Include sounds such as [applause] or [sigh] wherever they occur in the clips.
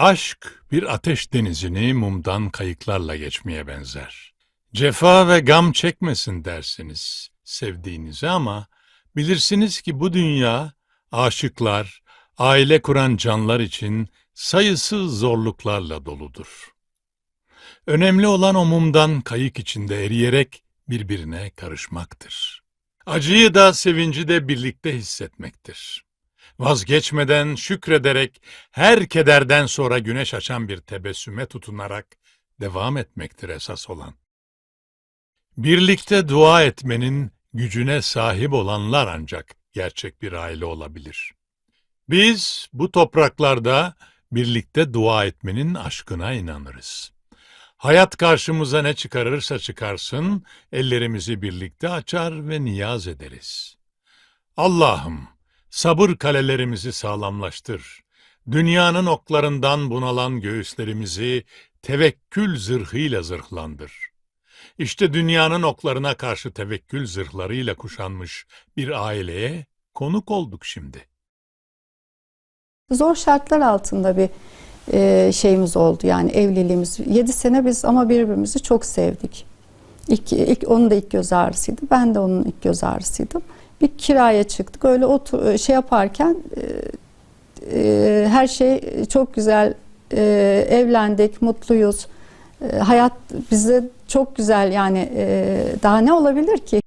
Aşk bir ateş denizini mumdan kayıklarla geçmeye benzer. Cefa ve gam çekmesin dersiniz sevdiğinize ama bilirsiniz ki bu dünya aşıklar, aile kuran canlar için sayısız zorluklarla doludur. Önemli olan o mumdan kayık içinde eriyerek birbirine karışmaktır. Acıyı da sevinci de birlikte hissetmektir. Vazgeçmeden şükrederek her kederden sonra güneş açan bir tebessüme tutunarak devam etmektir esas olan. Birlikte dua etmenin gücüne sahip olanlar ancak gerçek bir aile olabilir. Biz bu topraklarda birlikte dua etmenin aşkına inanırız. Hayat karşımıza ne çıkarırsa çıkarsın, ellerimizi birlikte açar ve niyaz ederiz. Allah'ım, sabır kalelerimizi sağlamlaştır. Dünyanın oklarından bunalan göğüslerimizi tevekkül zırhıyla zırhlandır. İşte dünyanın oklarına karşı tevekkül zırhlarıyla kuşanmış bir aileye konuk olduk şimdi. Zor şartlar altında bir e, şeyimiz oldu yani evliliğimiz. 7 sene biz ama birbirimizi çok sevdik. İlk, ilk onun da ilk göz ağrısıydı. Ben de onun ilk göz ağrısıydım. Bir kiraya çıktık. Öyle otur, şey yaparken e, e, her şey çok güzel. E, evlendik, mutluyuz. E, hayat bize çok güzel yani e, daha ne olabilir ki?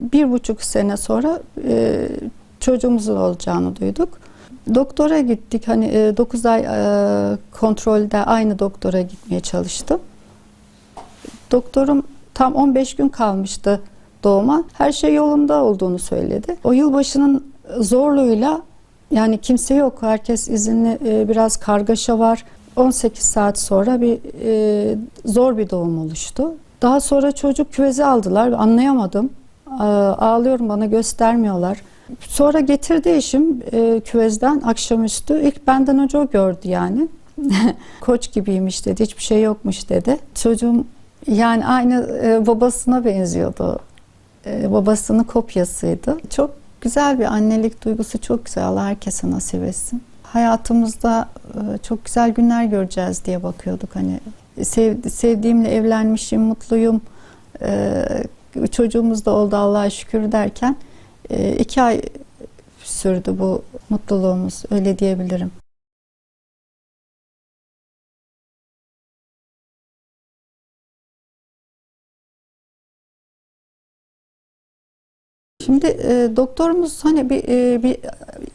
Bir buçuk sene sonra e, çocuğumuzun olacağını duyduk. Doktora gittik. Hani 9 ay e, kontrolde aynı doktora gitmeye çalıştım. Doktorum tam 15 gün kalmıştı doğuma. Her şey yolunda olduğunu söyledi. O yılbaşının zorluğuyla yani kimse yok. Herkes izinli. e, Biraz kargaşa var. 18 saat sonra bir e, zor bir doğum oluştu. Daha sonra çocuk küveze aldılar. Anlayamadım. Ağlıyorum bana göstermiyorlar. Sonra getirdi eşim e, küvezden akşamüstü. İlk benden önce o gördü yani. [laughs] Koç gibiymiş dedi. Hiçbir şey yokmuş dedi. Çocuğum yani aynı e, babasına benziyordu. E, babasının kopyasıydı. Çok güzel bir annelik duygusu çok güzel. Allah herkese nasip etsin. Hayatımızda e, çok güzel günler göreceğiz diye bakıyorduk. Hani sev, sevdiğimle evlenmişim, mutluyum. E, çocuğumuz da oldu Allah'a şükür derken e, iki ay sürdü bu mutluluğumuz öyle diyebilirim. Şimdi e, doktorumuz hani bir e, bir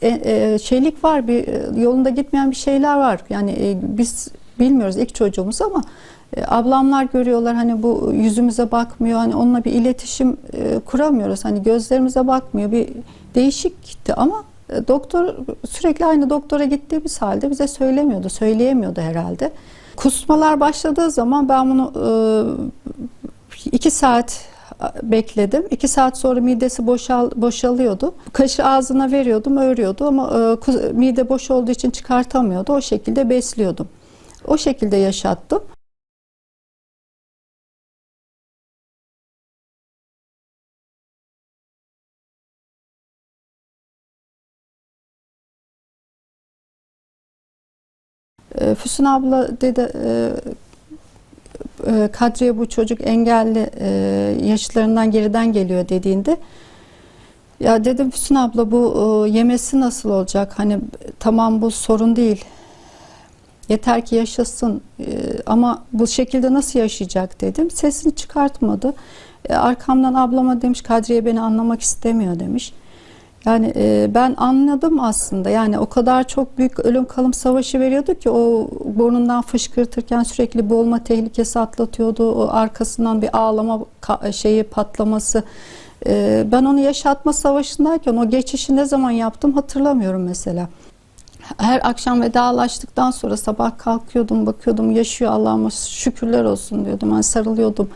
e, e, şeylik var, bir e, yolunda gitmeyen bir şeyler var. Yani e, biz bilmiyoruz ilk çocuğumuz ama e, ablamlar görüyorlar hani bu yüzümüze bakmıyor. Hani onunla bir iletişim e, kuramıyoruz. Hani gözlerimize bakmıyor. Bir değişikti ama e, doktor sürekli aynı doktora gittiğimiz halde bize söylemiyordu, söyleyemiyordu herhalde. Kusmalar başladığı zaman ben bunu e, iki saat bekledim. İki saat sonra midesi boşal, boşalıyordu. Kaşı ağzına veriyordum, örüyordu ama e, mide boş olduğu için çıkartamıyordu. O şekilde besliyordum. O şekilde yaşattım. E, Füsun abla dedi e, Kadriye bu çocuk engelli e, yaşlarından geriden geliyor dediğinde ya dedim Füsun abla bu e, yemesi nasıl olacak? Hani tamam bu sorun değil. Yeter ki yaşasın ama bu şekilde nasıl yaşayacak dedim. Sesini çıkartmadı. Arkamdan ablama demiş Kadriye beni anlamak istemiyor demiş. Yani e, ben anladım aslında. Yani o kadar çok büyük ölüm kalım savaşı veriyordu ki o burnundan fışkırtırken sürekli boğulma tehlikesi atlatıyordu. O arkasından bir ağlama şeyi patlaması. E, ben onu yaşatma savaşındayken o geçişi ne zaman yaptım hatırlamıyorum mesela. Her akşam vedalaştıktan sonra sabah kalkıyordum, bakıyordum yaşıyor Allah'ıma şükürler olsun diyordum. Ben sarılıyordum,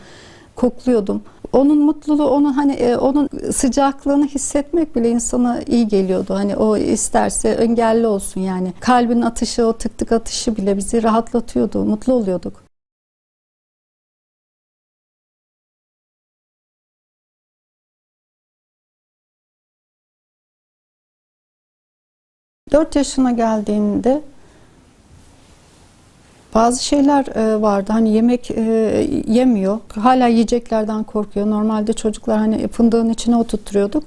kokluyordum. Onun mutluluğu, onun hani e, onun sıcaklığını hissetmek bile insana iyi geliyordu. Hani o isterse engelli olsun yani. Kalbin atışı, o tık tık atışı bile bizi rahatlatıyordu, mutlu oluyorduk. 4 yaşına geldiğinde bazı şeyler e, vardı. Hani yemek e, yemiyor. Hala yiyeceklerden korkuyor. Normalde çocuklar hani fındığın içine oturtturuyorduk.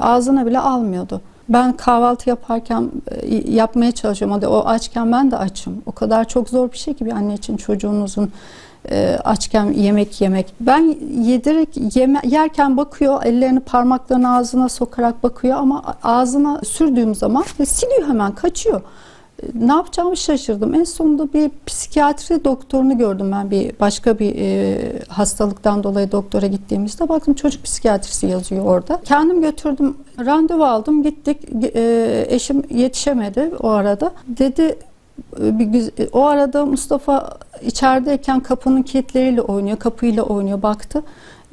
Ağzına bile almıyordu. Ben kahvaltı yaparken e, yapmaya çalışıyorum. Hadi o açken ben de açım. O kadar çok zor bir şey ki bir anne için çocuğunuzun açken yemek yemek. Ben yedirerek yeme, yerken bakıyor, ellerini parmaklarını ağzına sokarak bakıyor ama ağzına sürdüğüm zaman siliyor hemen, kaçıyor. E, Ne yapacağımı şaşırdım. En sonunda bir psikiyatri doktorunu gördüm ben bir başka bir e, hastalıktan dolayı doktora gittiğimizde baktım çocuk psikiyatrisi yazıyor orada. Kendim götürdüm, randevu aldım, gittik. E, eşim yetişemedi o arada. Dedi e, bir güz- o arada Mustafa içerideyken kapının kilitleriyle oynuyor, kapıyla oynuyor baktı.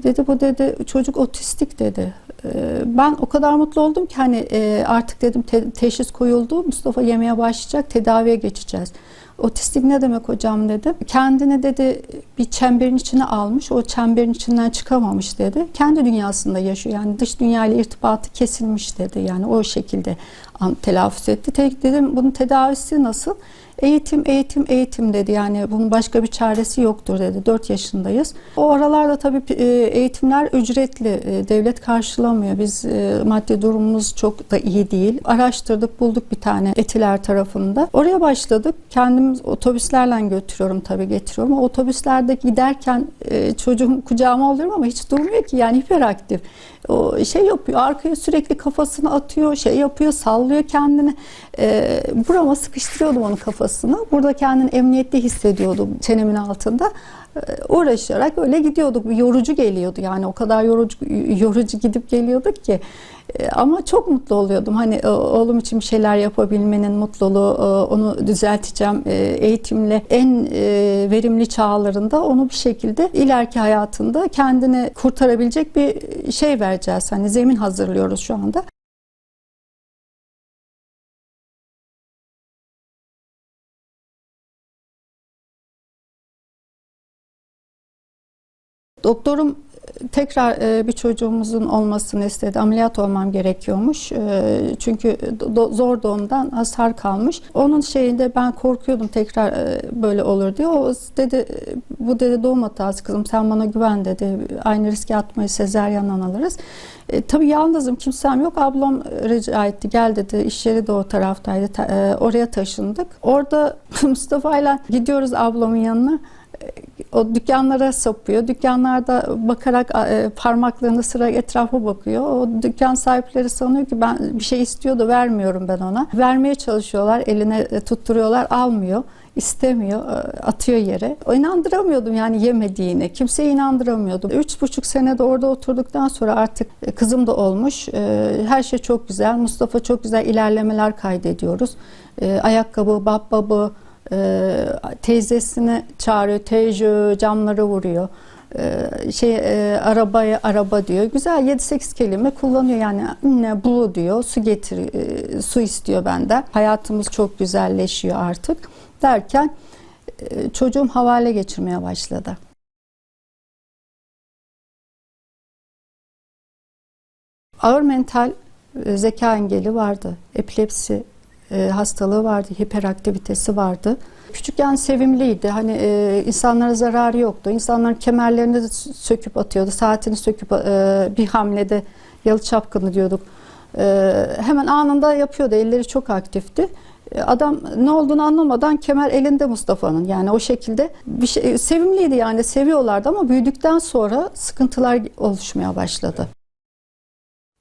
Dedi bu dedi çocuk otistik dedi. Ee, Ben o kadar mutlu oldum ki hani e, artık dedim te- teşhis koyuldu. Mustafa yemeye başlayacak, tedaviye geçeceğiz. Otistik ne demek hocam dedim. Kendini dedi bir çemberin içine almış. O çemberin içinden çıkamamış dedi. Kendi dünyasında yaşıyor. Yani dış dünyayla irtibatı kesilmiş dedi. Yani o şekilde telaffuz etti. Tek dedim bunun tedavisi nasıl? Eğitim, eğitim, eğitim dedi. Yani bunun başka bir çaresi yoktur dedi. 4 yaşındayız. O aralarda tabii e, eğitimler ücretli. E, Devlet karşılamıyor. Biz e, maddi durumumuz çok da iyi değil. Araştırdık, bulduk bir tane Etiler tarafında. Oraya başladık. Kendimiz otobüslerle götürüyorum tabii getiriyorum. Otobüslerde giderken çocuğum kucağıma alıyorum ama hiç durmuyor ki yani hiperaktif. Şey yapıyor, arkaya sürekli kafasını atıyor, şey yapıyor, sallıyor kendini. E, burama sıkıştırıyordum onun kafasını. Burada kendini emniyette hissediyordum çenemin altında. E, uğraşarak öyle gidiyorduk. Yorucu geliyordu yani o kadar yorucu yorucu gidip geliyorduk ki. E, Ama çok mutlu oluyordum. Hani e, oğlum için bir şeyler yapabilmenin mutluluğu, e, onu düzelteceğim eğitimle en verimli çağlarında onu bir şekilde ileriki hayatında kendini kurtarabilecek bir şey vereceğiz. Hani zemin hazırlıyoruz şu anda. Doktorum tekrar e, bir çocuğumuzun olmasını istedi. Ameliyat olmam gerekiyormuş. E, Çünkü do- zor doğumdan hasar kalmış. Onun şeyinde ben korkuyordum tekrar e, böyle olur diye. O dedi bu dedi doğum hatası kızım sen bana güven dedi. Aynı riske atmayı sezeryandan alırız. E, tabii yalnızım kimsem yok. Ablam rica etti gel dedi. İş yeri de o taraftaydı. Ta- e, oraya taşındık. Orada [laughs] Mustafa ile gidiyoruz ablamın yanına o dükkanlara sapıyor. Dükkanlarda bakarak e, parmaklarını sıra etrafa bakıyor. O dükkan sahipleri sanıyor ki ben bir şey istiyor da vermiyorum ben ona. Vermeye çalışıyorlar, eline e, tutturuyorlar, almıyor. istemiyor, e, atıyor yere. O inandıramıyordum yani yemediğine. Kimseye inandıramıyordum. Üç buçuk senede orada oturduktan sonra artık kızım da olmuş. Her şey çok güzel. Mustafa çok güzel ilerlemeler kaydediyoruz. Ayakkabı, babbabı, ee, teyzesini çağırıyor, teyze camları vuruyor. Ee, şey e, arabaya araba diyor. Güzel 7-8 kelime kullanıyor yani anne bu diyor. Su getir e, su istiyor benden. Hayatımız çok güzelleşiyor artık derken e, çocuğum havale geçirmeye başladı. Ağır mental e, zeka engeli vardı. Epilepsi e, hastalığı vardı, hiperaktivitesi vardı. Küçükken sevimliydi. Hani e, insanlara zararı yoktu. İnsanların kemerlerini söküp atıyordu. Saatini söküp e, bir hamlede yalı çapkını diyorduk. E, hemen anında yapıyordu. Elleri çok aktifti. E, Adam ne olduğunu anlamadan kemer elinde Mustafa'nın. Yani o şekilde bir şey sevimliydi yani seviyorlardı ama büyüdükten sonra sıkıntılar oluşmaya başladı.